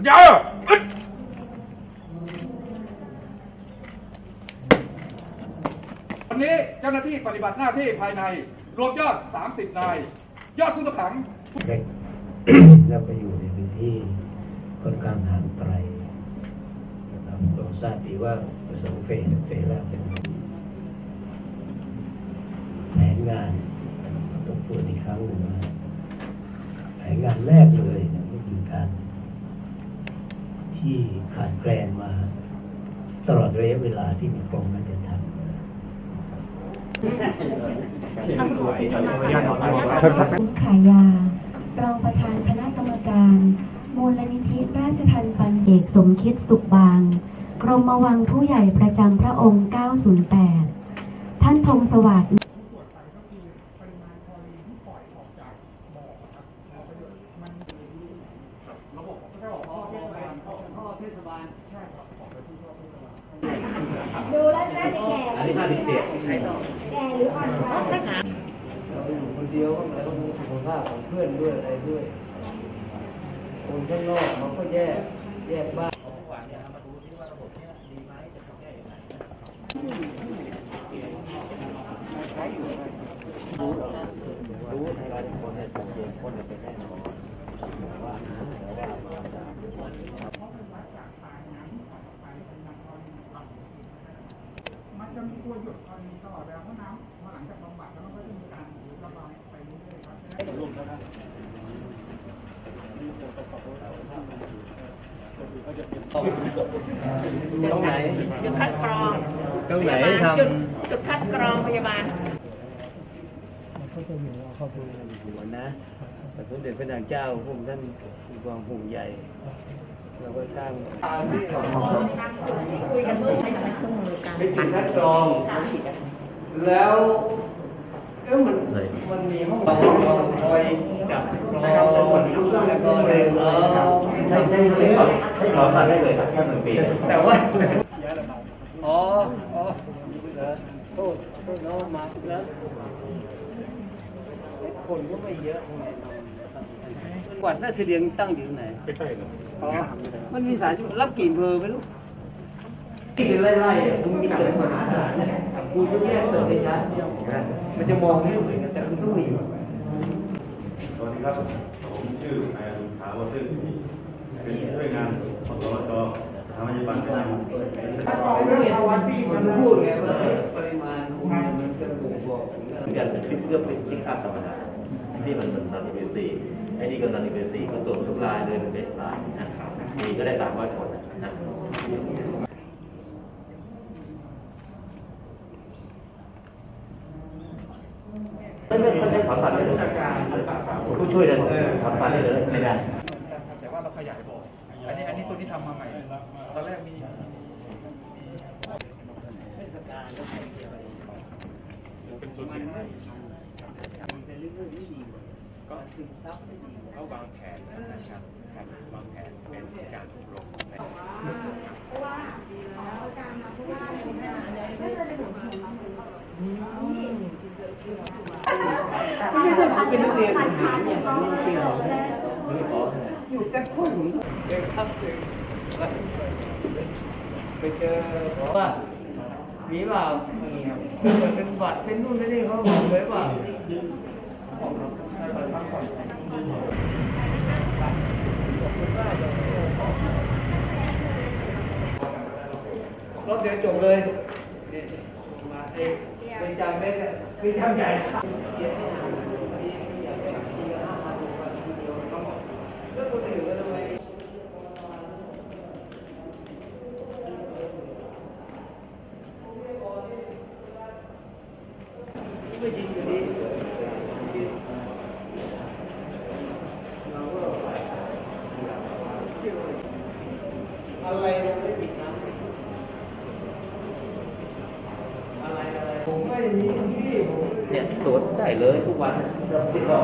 คุณยายอึดวันนี้เจ้าหน้าที่ปฏิบัติหน้าที่ภายใน รวมยอด 30 นาย ยอดผู้ต้องขังเล็กแล้วก็อยู่ในพื้นที่ค่อนข้างห่างไกลนะครับเราทราบดีว่าประสงค์เฟสเฟสแรกเป็นแผนงานต้องพูดอีกครั้งหนึ่งว่าแผนงานแรกเลยนะก็คือการ ที่ขาดแคลนมา ตลอดระยะเวลาที่มีกรมราชทัณฑ์ฉายา รองประธานคณะกรรมการ มูลนิธิราชทันปันเอกสมคิดสุขบาง กรมวังผู้ใหญ่ประจำพระองค์ 908 ท่านพงศวัสดิ์ ดูแล้วน่าจะแก่อันนี้ห้าสิบเจ็ดใช่ต่อแก่หรืออ่อนกว่าเราอยู่คนเดียวแล้วต้องดูสุขภาพของเพื่อนด้วยอะไรด้วย คนข้างนอกมันก็แยกแยกบ้านรู้ในรายละเอียดคนเนี่ยชัดเจนคนเนี่ยเป็นแน่นอนว่าแต่ว่า มัน จะมีตัวหยดคอยตลอดเวลาเพราะน้ำพอหลังจากบำบัดแล้วมันก็จะมีการระบายไปเรื่อยๆครับตรงไหนจุดคัดกรองตรงไหนพยาบาลทำ จุดจุดคัดกรองพยาบาล หัวนะพระสมเด็จพระนางเจ้าพระองค์ท่านมีความห่วงใยเราก็สร้างตามที่ มือการเป็นจุดคัดกรอง แล้วเอ้มันมันมีห้องเราเราคอยจับกรองแล้วก็เลยเออใช่ใช่ใช่ใช่ขอมาได้เลยครับแค่หนึ่งปีแต่ว่าอ๋ออ๋อเหรอโทษโทษน้องมาแล้วคนก็ไม่เยอะกวัดน่าเสลียงตั้งอยู่ไหนไม่ใช่ครับอ๋อมันมีสารรับกี่เบอร์ไม่รู้ ที่ไล่ไล่ๆมึงมีเกิดมหาศาลเนี่ยกูจะแยกเติมในชั้นมันจะมองไม่เหมือนกันแต่มันต้องมีสวัสดีครับ ผมชื่อนายสุขาวซึ่งเป็นผู้ช่วยงานของสจทางพยาบาลเป็นนำมันพูดไงว่าปริมาณคุณเนี่ยมันจะบ่งบอกถึงอะไรเหมือนกันเป็นฟิสิกส์เป็นชิคภาพธรรมดาอันนี้มันมันนันอินเวสซีไอ้นี่ก็นันอินเวสซีก็ตรวจทุกรายเลยเป็นเบสไลน์นะครับมีก็ได้สามร้อยคนนะ ไม่ไม่เขาใช้ถอนฟันได้เลยผู้ช่วยเลยถอนฟันได้เลยไม่ได้แต่ว่าเราขยายบ่ออันนี้อันนี้ตัวนี้ทำมาใหม่ตอนแรกมีเป็นส่วนหนึ่ก็เขาวางแผนนะครับวางแผนเป็นการอบรมใน เป็นนักเรียนทหารเนี่ยเป็นนักเรียนของไม่ขออยู่แต่คนเด็กครับไปเจอว่ามีเปล่าไม่มีครับเป็นบัตรเป็นนู่นเป็นนี่เขาบอกเลยว่ารถเดี๋ยวจบเลยมาเองเป็นจานเล็กเป็นจานใหญ่ ไม่จริงอยู่ดีอะไรเราไม่ติดนะอะไรอะไรผมไม่มีที่ผมเนี่ยตรวจได้เลยทุกวันเราติดต่อ